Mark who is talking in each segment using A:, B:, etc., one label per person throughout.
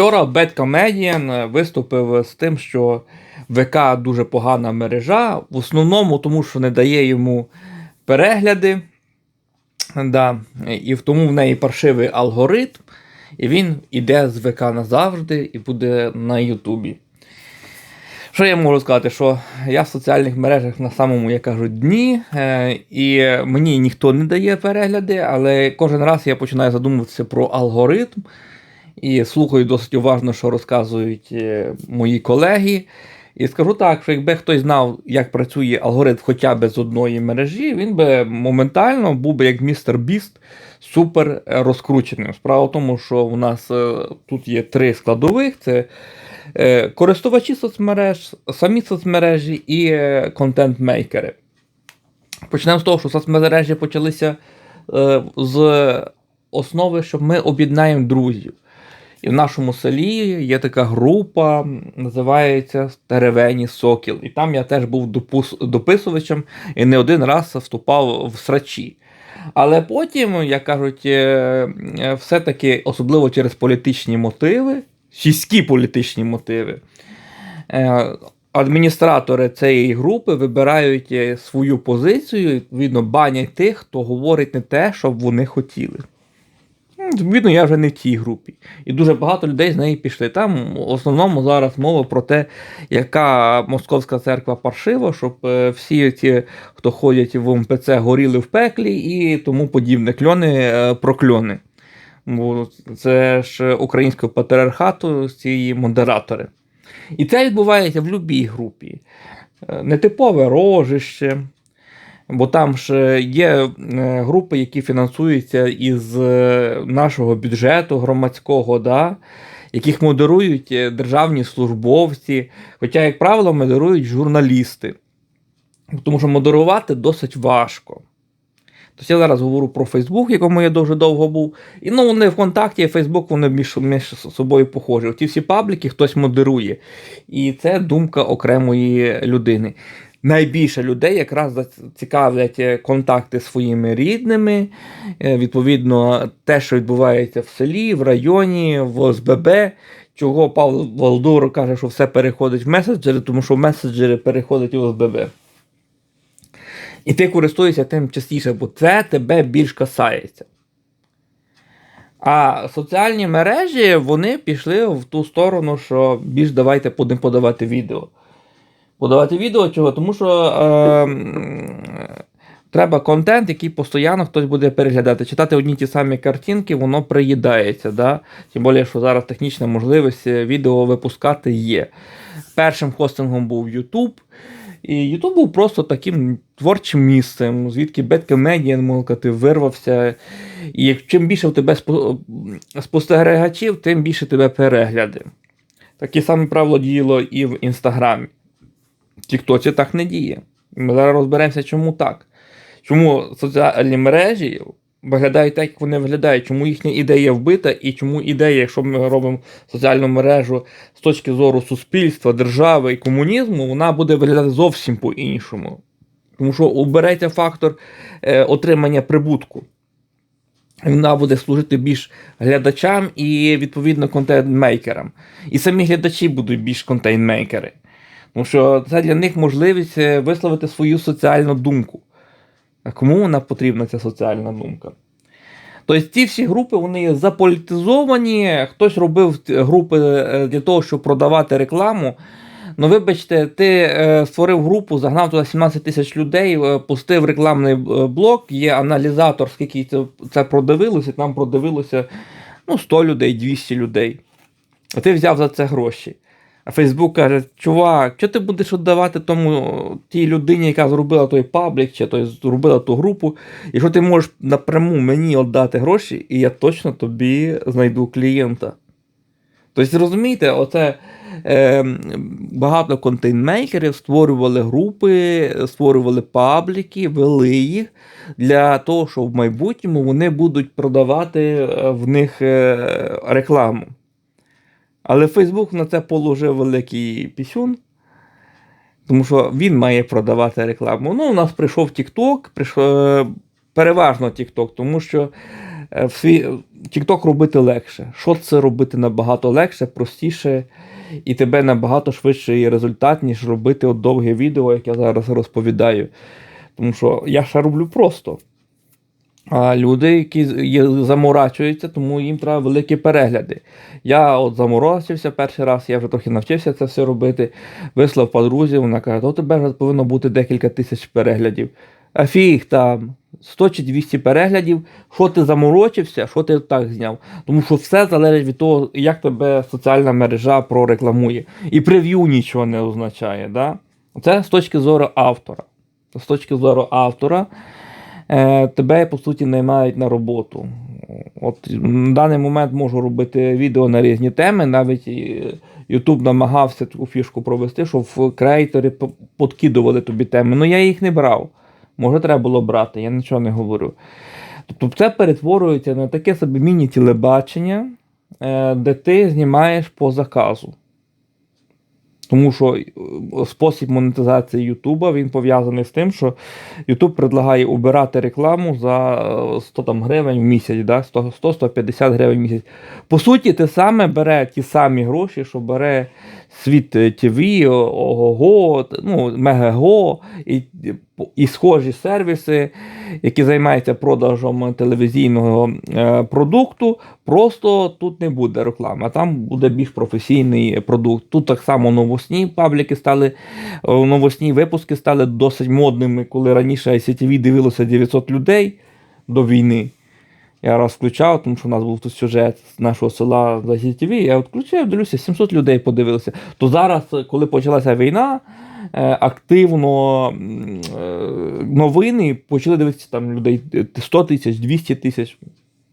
A: Вчора Bad Comedian виступив з тим, що ВК дуже погана мережа, в основному тому, що не дає йому перегляди. Да. І тому в неї паршивий алгоритм, і він іде з ВК назавжди і буде на Ютубі. Що я можу сказати? Що я в соціальних мережах на самому, як кажуть, дні, е, і мені ніхто не дає перегляди, але кожен раз я починаю задумуватися про алгоритм і слухаю досить уважно, що розказують е, мої колеги. І скажу так, що якби хтось знав, як працює алгоритм хоча б з одної мережі, він би моментально був би як містер Біст супер розкрученим. Справа в тому, що у нас е, тут є три складових: це е, користувачі соцмереж, самі соцмережі і контент-мейкери. Почнемо з того, що соцмережі почалися з основи, що ми об'єднаємо друзів. І в нашому селі є така група, називається Теревені Сокіл. І там я теж був дописувачем і не один раз вступав в срачі. Але потім, як кажуть, е, е, все-таки, особливо через політичні мотиви, сільські політичні мотиви, е, адміністратори цієї групи вибирають свою позицію, відповідно, банять тих, хто говорить не те, що вони хотіли. Ну, Відповідно, я вже не в тій групі. І дуже багато людей з неї пішли. Там в основному зараз мова про те, яка московська церква паршива, щоб е, всі ті, хто ходять в МПЦ, горіли в пеклі і тому подібне. Кльони е, прокльони. Бо це ж українського патріархату, ці модератори. І це відбувається в будь-якій групі. Е, Нетипове рожище. Бо там ж є е, групи, які фінансуються із е, нашого бюджету громадського, да, яких модерують е, державні службовці, хоча, як правило, модерують журналісти. Тому що модерувати досить важко. Тобто я зараз говорю про Фейсбук, в якому я дуже довго був. І ну, вони ВКонтакті і Фейсбук вони між, між собою похожі. Ті всі пабліки хтось модерує. І це думка окремої людини. Найбільше людей якраз цікавлять е, контакти з своїми рідними, е, відповідно, те, що відбувається в селі, в районі, в ОСББ. Чого Павло Волдур каже, що все переходить в меседжери, тому що в меседжери переходить в ОСББ. І ти користуєшся тим частіше, бо це тебе більш касається. А соціальні мережі вони пішли в ту сторону, що більш давайте будемо подавати відео. Подавати відео чого? Тому що е, треба контент, який постійно хтось буде переглядати. Читати одні ті самі картинки, воно приїдається. Да? Тим більше, що зараз технічна можливість е, відео випускати є. Першим хостингом був YouTube. І YouTube був просто таким творчим місцем, звідки Comedian, можна сказати, вирвався. І чим більше в тебе спостерігачів, тим більше тебе перегляди. Таке саме правило діяло і в Інстаграмі. Тіктоці так не діє. Ми зараз розберемося, чому так. Чому соціальні мережі виглядають так, як вони виглядають, чому їхня ідея вбита, і чому ідея, якщо ми робимо соціальну мережу з точки зору суспільства, держави і комунізму, вона буде виглядати зовсім по-іншому. Тому що убереться фактор е, отримання прибутку. Вона буде служити більш глядачам і, відповідно, контент-мейкерам. І самі глядачі будуть більш контент-мейкери. Тому що це для них можливість е, висловити свою соціальну думку. А кому вона потрібна, ця соціальна думка? Тобто ці всі групи вони заполітизовані, хтось робив групи е, для того, щоб продавати рекламу. Ну, вибачте, ти е, створив групу, загнав туди 17 тисяч людей, пустив рекламний блок, є аналізатор, скільки це, це продивилося, там продивилося ну, 100 людей, 200 людей. А ти взяв за це гроші. Фейсбук каже: чувак, що ти будеш віддавати тому тій людині, яка зробила той паблік, чи той зробила ту групу, якщо ти можеш напряму мені віддати гроші, і я точно тобі знайду клієнта. Тобто, розумієте, оце е, багато контейнмейкерів створювали групи, створювали пабліки, вели їх для того, щоб в майбутньому вони будуть продавати е, в них е, рекламу. Але Фейсбук на це положив великий пісюн, тому що він має продавати рекламу. Ну, у нас прийшов прийшов, е, переважно TikTok, тому що е, свій TikTok робити легше. Що це робити набагато легше, простіше, і тебе набагато швидший результат, ніж робити довге відео, як я зараз розповідаю. Тому що я ще роблю просто. А люди, які заморачуються, тому їм треба великі перегляди. Я от заморочився перший раз, я вже трохи навчився це все робити. Вислав подрузі, вона каже, то тебе повинно бути декілька тисяч переглядів. А фіг там 100 чи 200 переглядів, що ти заморочився, що ти так зняв. Тому що все залежить від того, як тебе соціальна мережа прорекламує. І прев'ю нічого не означає. Да? Це з точки зору автора. З точки зору автора тебе, по суті, наймають на роботу. От на даний момент можу робити відео на різні теми. Навіть і YouTube намагався таку фішку провести, щоб в креатори подкидували тобі теми. Ну я їх не брав. Може, треба було брати, я нічого не говорю. Тобто це перетворюється на таке собі міні-телебачення, е, де ти знімаєш по заказу. Тому що е, спосіб монетизації Ютуба він пов'язаний з тим, що Ютуб предлагає обирати рекламу за е, 100 там, гривень в місяць, да? 100 100-150 гривень в місяць. По суті, те саме бере ті самі гроші, що бере світ ТВ, Ого, ну, Мегаго і, і схожі сервіси, які займаються продажем телевізійного е, продукту. Просто тут не буде реклами, а там буде більш професійний продукт. Тут так само новосні пабліки стали, е, новосні випуски стали досить модними, коли раніше ICTV дивилося 900 людей до війни. Я раз включав, тому що у нас був тут сюжет з нашого села за ICTV, я от включив, дивлюся, 700 людей подивилися. То зараз, коли почалася війна, е, активно е, новини почали дивитися там людей 100 тисяч, 200 тисяч.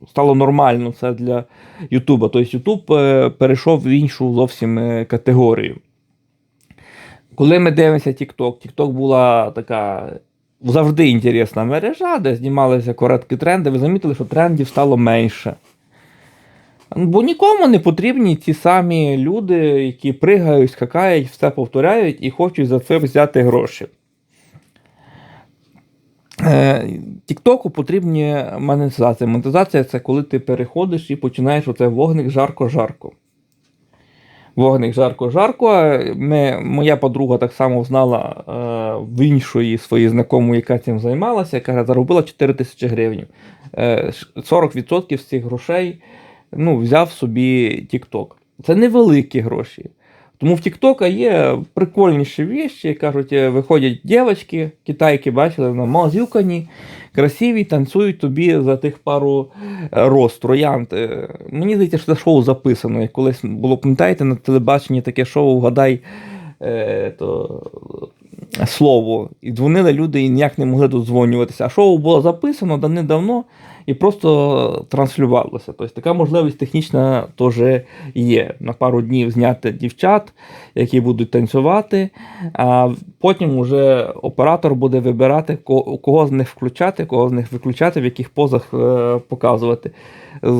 A: Стало нормально це для Ютуба. Тобто Ютуб е, перейшов в іншу зовсім е, категорію. Коли ми дивимося TikTok, TikTok була така завжди інтересна мережа, де знімалися короткі тренди. Ви замітили, що трендів стало менше. Бо нікому не потрібні ті самі люди, які пригають, скакають, все повторяють і хочуть за це взяти гроші. Е, Тіктоку потрібні монетизація. Монетизація це коли ти переходиш і починаєш оце вогник жарко-жарко. Вогник жарко-жарко. Моя подруга так само знала е, в іншої своїй знайомої, яка цим займалася, яка заробила 4 тисячі гривень. Е, 40% з цих грошей ну, взяв собі TikTok. Це невеликі гроші. Тому в TikTok є прикольніші віші, кажуть, е, виходять дівчатки, китайки, бачили, на мазюкані, красиві, танцюють тобі за тих пару е, роз, троянд. Е, Мені здається, що це шоу записано. Як колись було, пам'ятаєте, на телебаченні таке шоу Вгадай е, то, слово. І дзвонили люди і ніяк не могли додзвонюватися. А шоу було записано давним-давно і просто транслювалося. Тобто така можливість технічна теж є. На пару днів зняти дівчат, які будуть танцювати, а потім вже оператор буде вибирати, кого з них включати, кого з них виключати, в яких позах е, показувати.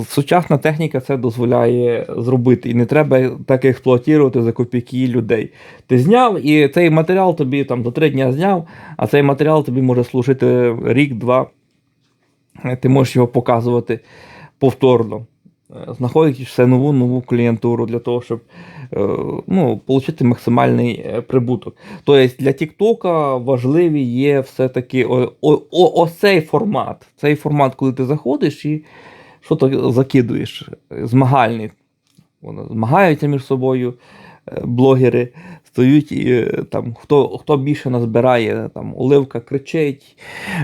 A: Сучасна техніка це дозволяє зробити, і не треба так експлуатувати за копійки людей. Ти зняв, і цей матеріал тобі там до три дня зняв, а цей матеріал тобі може служити рік-два. Ти можеш його показувати повторно, е, знаходячи все нову нову клієнтуру для того, щоб е, ну, отримати максимальний е, прибуток. Тобто для Тіктока важливі є все-таки о, о, о, ось формат. Цей формат, коли ти заходиш і що то закидуєш, змагальний. Вони змагаються між собою, е, блогери стоють і е, там хто, хто більше назбирає, там Оливка кричить,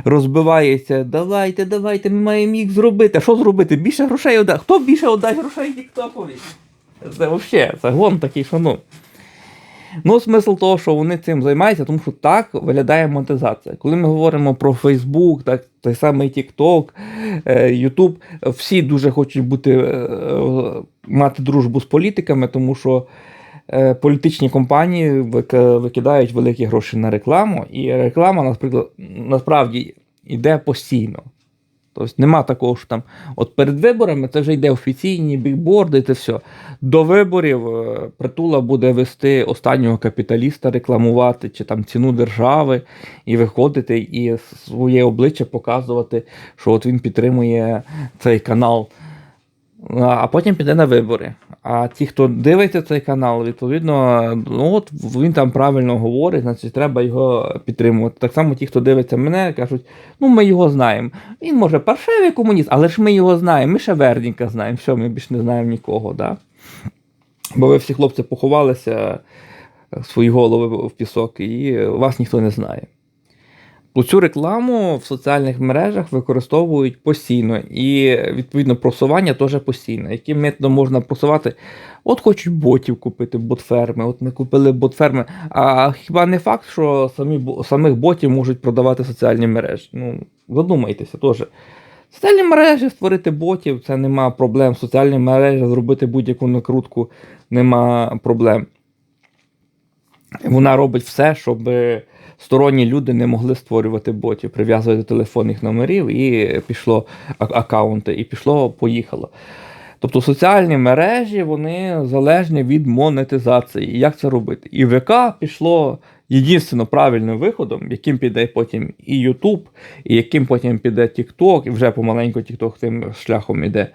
A: розбивається. Давайте, давайте, ми маємо їх зробити. Що зробити? Більше грошей отдати. Хто більше отдасть грошей Тіктокові? Це взагалі, це гон такий, що ну. Ну, смисл того, що вони цим займаються, тому що так виглядає монетизація. Коли ми говоримо про Facebook, так, той самий TikTok, е, YouTube, всі дуже хочуть бути, е, мати дружбу з політиками, тому що політичні компанії викидають великі гроші на рекламу, і реклама, наприклад, насправді йде постійно. Тобто нема такого, що там от перед виборами це вже йде офіційні бікборди, це все. До виборів е, притула буде вести останнього капіталіста, рекламувати чи там ціну держави і виходити і своє обличчя показувати, що от він підтримує цей канал. А потім піде на вибори. А ті, хто дивиться цей канал, відповідно, ну от він там правильно говорить, значить треба його підтримувати. Так само ті, хто дивиться мене, кажуть, ну ми його знаємо. Він може паршивий комуніст, але ж ми його знаємо. Ми ще Верніка знаємо. Все, ми більше не знаємо нікого. Да? Бо ви всі хлопці поховалися свої голови в пісок, і вас ніхто не знає. Цю рекламу в соціальних мережах використовують постійно, і відповідно просування теж постійно. Яким методом можна просувати? От хочуть ботів купити, ботферми. От ми купили ботферми. А хіба не факт, що самі самих ботів можуть продавати соціальні мережі? Ну, задумайтеся теж. Соціальні мережі створити ботів, це нема проблем. Соціальні мережі зробити будь-яку накрутку нема проблем. Вона робить все, щоб сторонні люди не могли створювати ботів, прив'язувати до телефонних номерів і пішло аккаунти, і пішло, поїхало. Тобто соціальні мережі вони залежні від монетизації. Як це робити? І ВК пішло єдинственно правильним виходом, яким піде потім і YouTube, і яким потім піде TikTok, і вже помаленьку TikTok тим шляхом іде.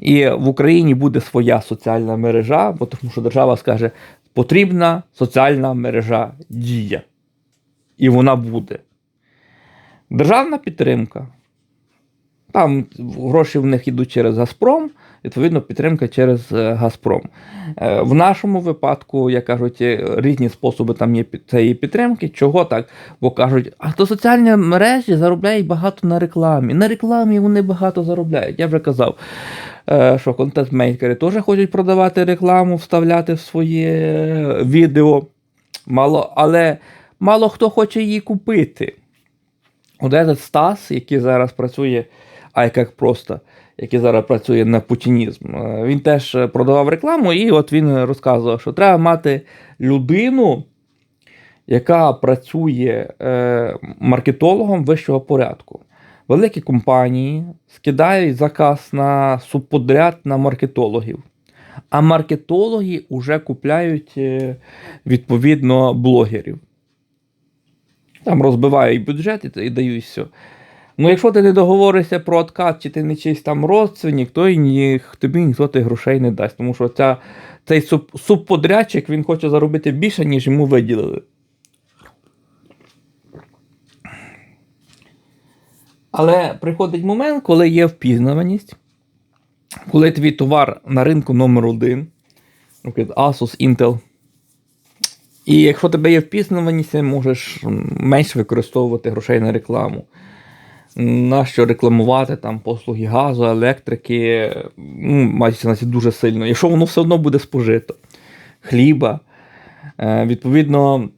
A: І в Україні буде своя соціальна мережа, бо тому що держава скаже, потрібна соціальна мережа дія. І вона буде. Державна підтримка. Там гроші в них йдуть через Газпром, відповідно, підтримка через е, Газпром. Е, В нашому випадку, як кажуть, е, різні способи там є цієї підтримки. Чого так? Бо кажуть, а то соціальні мережі заробляють багато на рекламі. На рекламі вони багато заробляють. Я вже казав, що контент-мейкери теж хочуть продавати рекламу, вставляти в своє відео. Мало, але мало хто хоче її купити. От этот Стас, який зараз працює, ай як просто, який зараз працює на путінізм, е, він теж продавав рекламу, і от він розказував, що треба мати людину, яка працює е, маркетологом вищого порядку. Великі компанії скидають заказ на субподряд на маркетологів. А маркетологи вже купляють е, відповідно блогерів. Там розбивають бюджет і, і дають все. Ну, якщо ти не договоришся про откат, чи ти не чийсь там родственник, то і ні, тобі ніхто тих грошей не дасть. Тому що ця, цей суб, субподрядчик він хоче заробити більше, ніж йому виділили. Але приходить момент, коли є впізнаваність, коли твій товар на ринку номер один, наприклад, Asus, Intel. І якщо тебе є впізнаваність, ти можеш менше використовувати грошей на рекламу. Нащо рекламувати там послуги газу, електрики, ну, мається на дуже сильно. Якщо воно все одно буде спожито, хліба. Е, відповідно,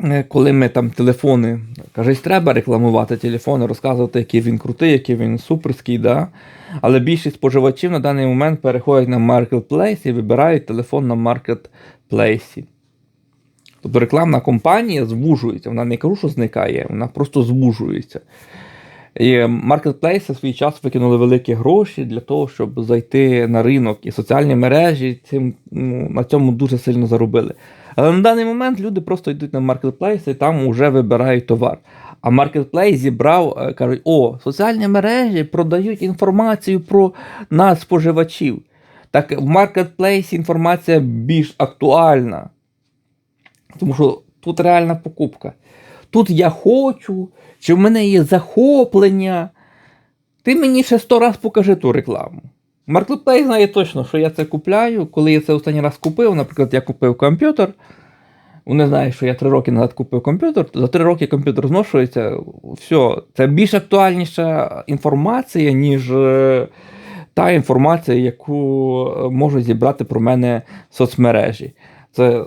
A: е, коли ми там телефони, кажуть, треба рекламувати телефони, розказувати, який він крутий, який він суперський, да? але більшість споживачів на даний момент переходять на Marketplace і вибирають телефон на Marketplace. Тобто рекламна кампанія звужується, вона не кажу, що зникає, вона просто звужується. І маркетплейси свій час викинули великі гроші для того, щоб зайти на ринок, і соціальні мережі цим, ну, на цьому дуже сильно заробили. Але на даний момент люди просто йдуть на маркетплейси і там вже вибирають товар. А маркетплейс зібрав, е, кажуть, о, соціальні мережі продають інформацію про нас, споживачів. Так в маркетплейсі інформація більш актуальна. Тому що тут реальна покупка. Тут я хочу, чи в мене є захоплення. Ти мені ще сто раз покажи ту рекламу. Marketplace знає точно, що я це купляю. Коли я це останній раз купив, наприклад, я купив комп'ютер. Вони знають, що я три роки назад купив комп'ютер, за три роки комп'ютер зношується. Все, це більш актуальніша інформація, ніж е, та інформація, яку е, можуть зібрати про мене в соцмережі. Це е,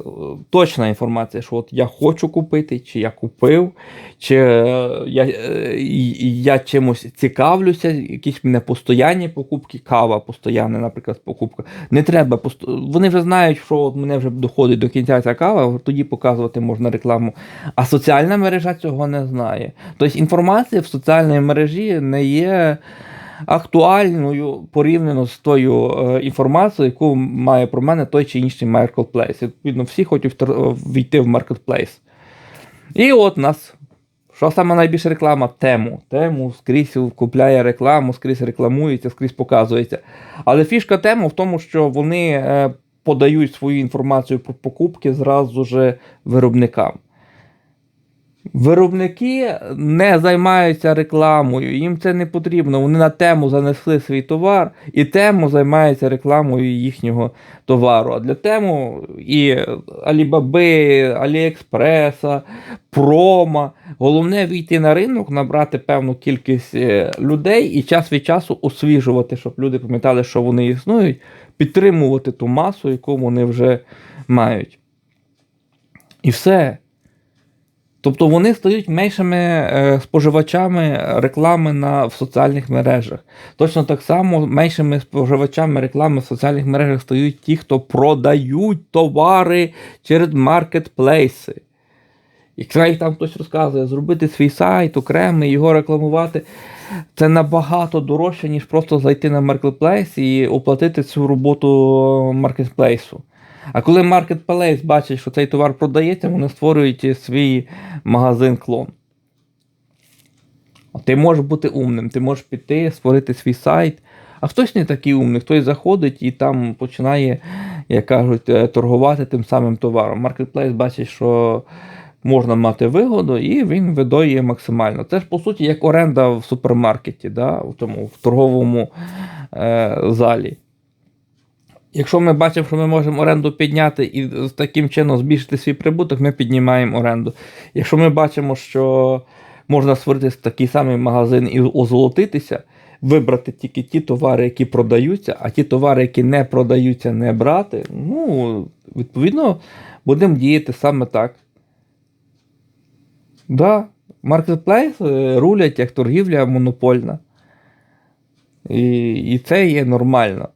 A: точна інформація, що от я хочу купити, чи я купив, чи е, я, е, я чимось цікавлюся, якісь мене постоянні покупки, кава постоянна, наприклад, покупка. Не треба. Вони вже знають, що от мене вже доходить до кінця ця кава, тоді показувати можна рекламу. А соціальна мережа цього не знає. Тобто інформація в соціальній мережі не є актуальною порівняно з тою е, інформацією, яку має про мене той чи інший маркетплейс. Відповідно, всі хочуть втор- війти в маркетплейс. І от нас. Що саме найбільша реклама? Тему. Тему скрізь купляє рекламу, скрізь рекламується, скрізь показується. Але фішка тему в тому, що вони е, подають свою інформацію про покупки зразу же виробникам. Виробники не займаються рекламою, їм це не потрібно. Вони на тему занесли свій товар, і тему займається рекламою їхнього товару. А для тему і Алібаби, Аліекспреса, Прома. Головне війти на ринок, набрати певну кількість е, людей і час від часу освіжувати, щоб люди пам'ятали, що вони існують, підтримувати ту масу, яку вони вже мають. І все. Тобто вони стають меншими е, споживачами реклами на, в соціальних мережах. Точно так само меншими споживачами реклами в соціальних мережах стають ті, хто продають товари через маркетплейси. Якщо там хтось розказує, зробити свій сайт окремий, його рекламувати, це набагато дорожче, ніж просто зайти на маркетплейс і оплатити цю роботу маркетплейсу. А коли маркетплейс бачить, що цей товар продається, вони створюють свій магазин клон. Ти можеш бути умним, ти можеш піти, створити свій сайт. А хтось не такий умний, хтось заходить і там починає, як кажуть, е, торгувати тим самим товаром. Маркетплейс бачить, що можна мати вигоду, і він видоює максимально. Це ж по суті як оренда в супермаркеті, да? в, тому, в торговому е, залі. Якщо ми бачимо, що ми можемо оренду підняти і таким чином збільшити свій прибуток, ми піднімаємо оренду. Якщо ми бачимо, що можна створити такий самий магазин і озолотитися, вибрати тільки ті товари, які продаються, а ті товари, які не продаються, не брати, ну, відповідно, будемо діяти саме так. Да, маркетплейс е, рулять як торгівля монопольна. І, і це є нормально.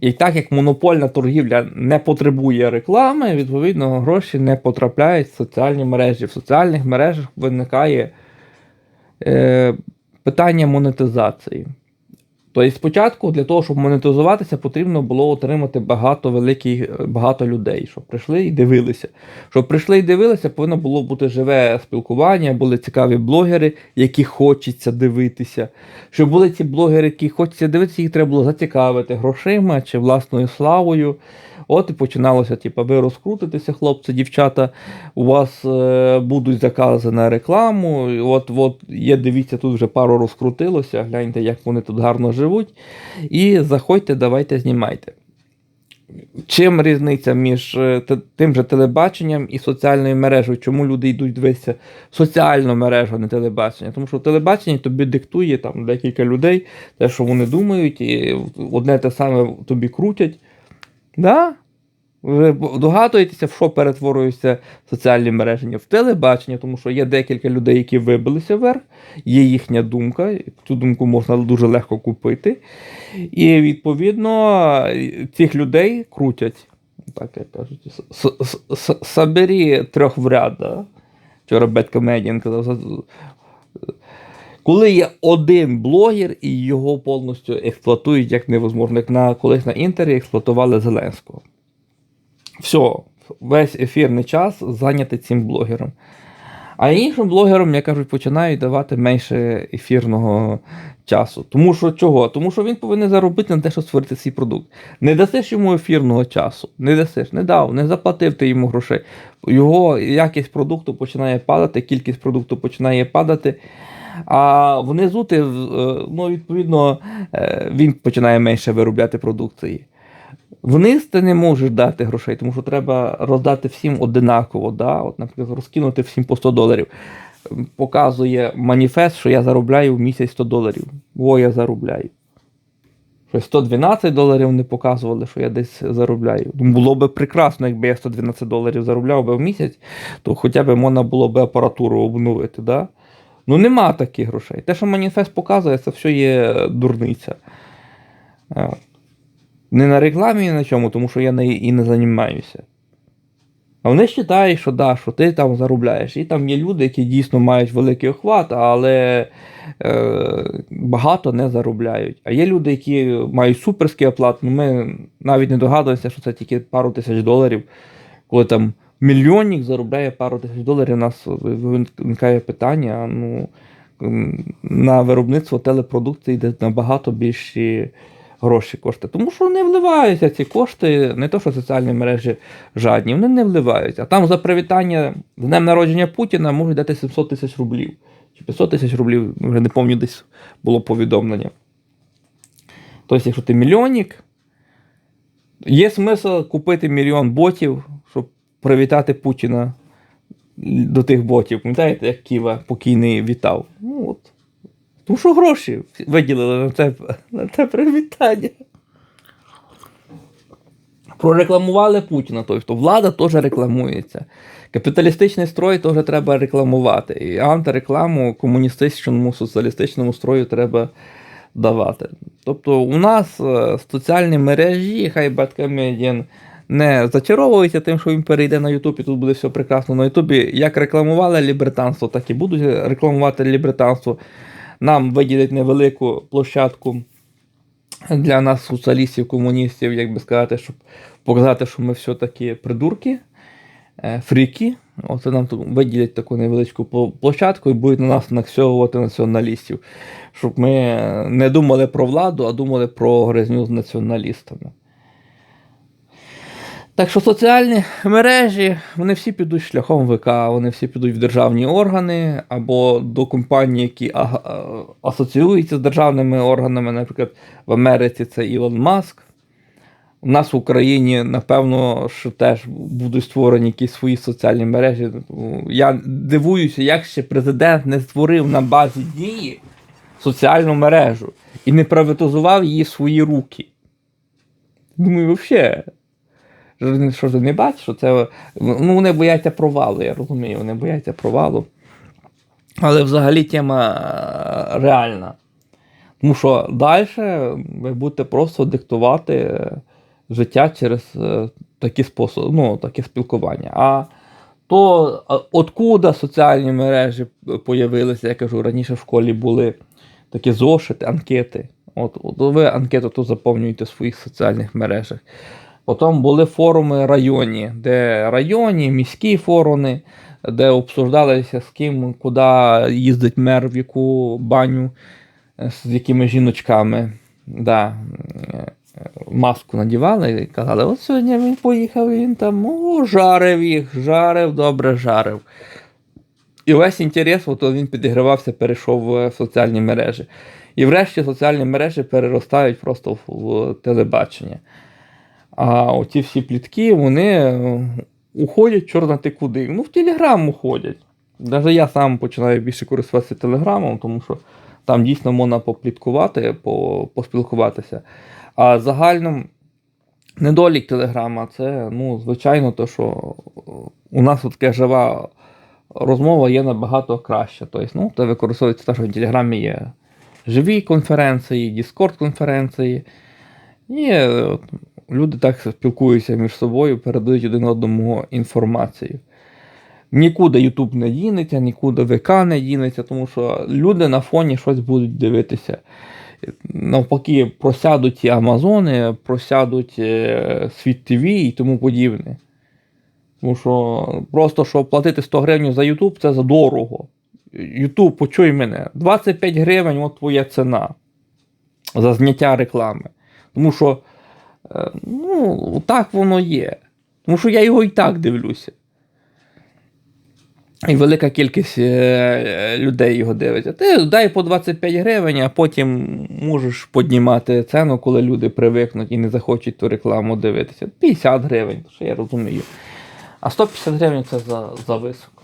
A: І так як монопольна торгівля не потребує реклами, відповідно, гроші не потрапляють в соціальні мережі. В соціальних мережах виникає е, питання монетизації. Тобто, спочатку для того, щоб монетизуватися, потрібно було отримати багато великих, багато людей, щоб прийшли і дивилися. Щоб прийшли і дивилися, повинно було бути живе спілкування, були цікаві блогери, які хочеться дивитися. Щоб були ці блогери, які хочеться дивитися, їх треба було зацікавити грошима чи власною славою. От і починалося, типу, ви розкрутитеся, хлопці, дівчата, у вас е, будуть закази на рекламу. От, от є, дивіться, тут вже пару розкрутилося, гляньте, як вони тут гарно живуть. І заходьте, давайте знімайте. Чим різниця між е, тим же телебаченням і соціальною мережею? Чому люди йдуть дивитися соціальну мережу, а не телебачення? Тому що телебачення тобі диктує там декілька людей, те, що вони думають, і одне те саме тобі крутять. Да? Ви догадуєтеся, в що перетворюються соціальні мережі? В телебачення, тому що є декілька людей, які вибилися вверх, є їхня думка, цю думку можна дуже легко купити. І відповідно цих людей крутять. Так як кажуть, «С- с- с- собері трьох в ряд. Вчора Бетка Медіан казав. Коли є один блогер і його повністю експлуатують як невозможно, як на колись на інтері експлуатували Зеленського. Все, весь ефірний час зайнятий цим блогером. А іншим блогерам, як кажуть, починають давати менше ефірного часу. Тому що чого? Тому що він повинен заробити на те, щоб створити свій продукт. Не дасиш йому ефірного часу, не дасиш, не дав, не заплатив ти йому грошей. Його якість продукту починає падати, кількість продукту починає падати. А внизу ти, е, ну, відповідно, е, він починає менше виробляти продукції. Вниз ти не можеш дати грошей, тому що треба роздати всім одинаково. Да? От, наприклад, розкинути всім по 100 доларів. Показує маніфест, що я заробляю в місяць 100 доларів. О, я заробляю. Щось 112 доларів не показували, що я десь заробляю. Ну, Було б прекрасно, якби я 112 доларів заробляв би в місяць, то хоча б можна було б апаратуру обновити. Да? Ну нема таких грошей. Те, що маніфест показує, це все є дурниця. Не на рекламі, ні на чому, тому що я нею і не займаюся. А вони вважають, що да, що ти там заробляєш. І там є люди, які дійсно мають великий охват, але е, багато не заробляють. А є люди, які мають суперський оплат, ну ми навіть не догадуємося, що це тільки пару тисяч доларів. Коли там мільйонник заробляє пару тисяч доларів, у нас виникає питання. Ну, на виробництво телепродукції йде набагато більші гроші кошти. Тому що не вливаються ці кошти, не то, що соціальні мережі жадні, вони не вливаються. А там за привітання з днем народження Путіна можуть дати 700 тисяч рублів. Чи 500 тисяч рублів, вже не пам'ятаю, десь було повідомлення. Тобто, якщо ти мільйонник, є смисл купити мільйон ботів, щоб привітати Путіна до тих ботів. Пам'ятаєте, як Ківа покійний вітав? Ну от. Тому що гроші виділили на це, на це привітання. Прорекламували Путіна, тобто влада теж рекламується. Капіталістичний строй теж треба рекламувати. І антирекламу комуністичному соціалістичному строю треба давати. Тобто у нас е, соціальні мережі, хай Беткомедіан не зачаровується тим, що він перейде на Ютуб і тут буде все прекрасно. На Ютубі як рекламували лібертанство, так і будуть рекламувати лібертанство. Нам виділять невелику площадку для нас, соціалістів, комуністів, як би сказати, щоб показати, що ми все-таки придурки, е, фріки. Оце нам тут виділять таку невеличку площадку і будуть на нас наксьовувати націоналістів, щоб ми не думали про владу, а думали про гризню з націоналістами. Так що соціальні мережі, вони всі підуть шляхом ВК, вони всі підуть в державні органи або до компаній, які асоціюються з державними органами. Наприклад, в Америці це Ілон Маск. У нас в Україні, напевно, що теж будуть створені якісь свої соціальні мережі. Я дивуюся, як ще президент не створив на базі дії соціальну мережу і не приватизував її свої руки. Думаю, взагалі. Що ж не бачиш, що це. Ну, вони бояться провалу, я розумію, вони бояться провалу. Але взагалі тема е, реальна. Тому що далі ви будете просто диктувати е, життя через е, такі способи, ну, таке спілкування. А то откуда соціальні мережі появилися, я кажу, раніше в школі були такі зошити, анкети. От, от ви анкету то заповнюєте в своїх соціальних мережах. Потім були форуми районні, де районні, міські форуми, де обсуждалися з ким, куди їздить мер, в яку баню, е, з якими жіночками. Да. е, Маску надівали і казали, от сьогодні він поїхав, він там о, жарив їх, жарив, добре жарив. І весь інтерес, от він підігравався, перейшов в соціальні мережі. І врешті соціальні мережі переростають просто в, в телебачення. А оті всі плітки, вони е, уходять чорнати куди. Ну, в Телеграм уходять. Навіть я сам починаю більше користуватися Телеграмом, тому що там дійсно можна попліткувати, поспілкуватися. А загальним недолік Телеграма це, ну, звичайно, то, що у нас така жива розмова є набагато краще. Тобто, ну, це використовується те, що в Телеграмі є живі конференції, Discord конференції. І е, люди так спілкуються між собою, передають один одному інформацію. Нікуди YouTube не дінеться, нікуди ВК не дінеться, тому що люди на фоні щось будуть дивитися. Навпаки, просядуть і Амазони, просядуть е, Світ ТВ і тому подібне. Тому що просто щоб платити 100 гривень за YouTube, це за дорого. YouTube, почуй мене, 25 гривень от твоя ціна за зняття реклами. Тому що, ну, так воно є. Тому що я його і так дивлюся. І велика кількість е, людей його дивиться. Ти дай по 25 гривень, а потім можеш піднімати ціну, коли люди привикнуть і не захочуть ту рекламу дивитися. 50 гривень, що я розумію. А 150 гривень це за, за високо.